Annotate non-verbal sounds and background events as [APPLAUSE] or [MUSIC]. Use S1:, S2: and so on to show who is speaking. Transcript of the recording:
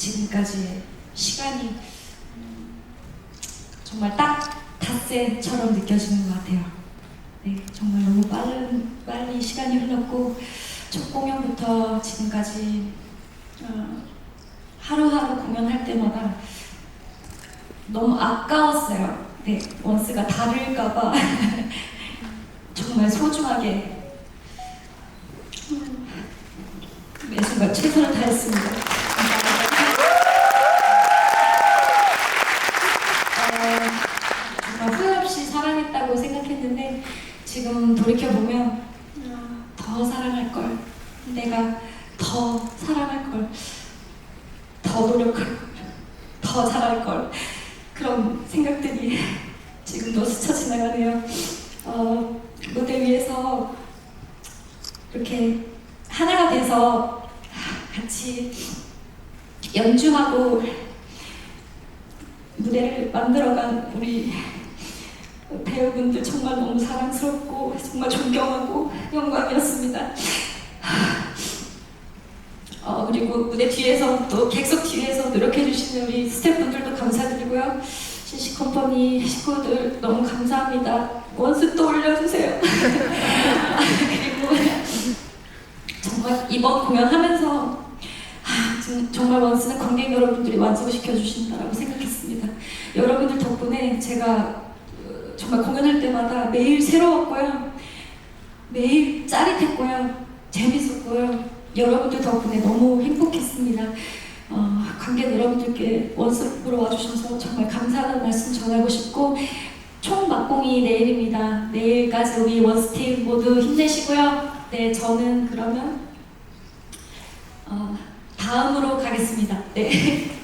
S1: 지금까지의 시간이 음, 정말 딱 닷새처럼 느껴지는 것 같아요. 네, 정말 너무 빠른 빨리 시간이 흘렀고 첫 공연부터 지금까지 어, 하루하루 공연할 때마다 너무 아까웠어요. 네, 원스가 다를까봐 [LAUGHS] 정말 소중하게 음, 매 순간 최선을 다했습니다. 했는데 지금 돌이켜 보면 더 사랑할 걸, 내가 더 사랑할 걸, 더 노력할 걸, 더 잘할 걸. 그런 생각들이 지금도 스쳐 지나가네요. 어, 무대 위에서 이렇게 하나가 돼서 같이 연주하고 무대를 만들어간 우리 배우분들 정말 너무 사랑스럽고 정말 존경하고 영광이었습니다. 어, 그리고 무대 뒤에서 또 객석 뒤에서 노력해 주시는 우리 스태프분들도 감사드리고요. CC 컴퍼니 식구들 너무 감사합니다. 원수 또 올려주세요. [LAUGHS] 그리고 정말 이번 공연하면서 아, 정- 정말 원스는 관객 여러분들이 완성시켜 주신다라고 생각했습니다. 여러분들 덕분에 제가 어, 정말 공연할 때마다 매일 새로웠고요. 매일 짜릿했고요. 재밌었고요. 여러분들 덕분에 너무 행복했습니다. 어, 관객 여러분들께 원스 보러 와주셔서 정말 감사하다는 말씀 전하고 싶고 총 막공이 내일입니다. 내일까지 우리 원스팀 모두 힘내시고요. 네, 저는 그러면 어, 다음으로 가겠습니다. 네. [LAUGHS]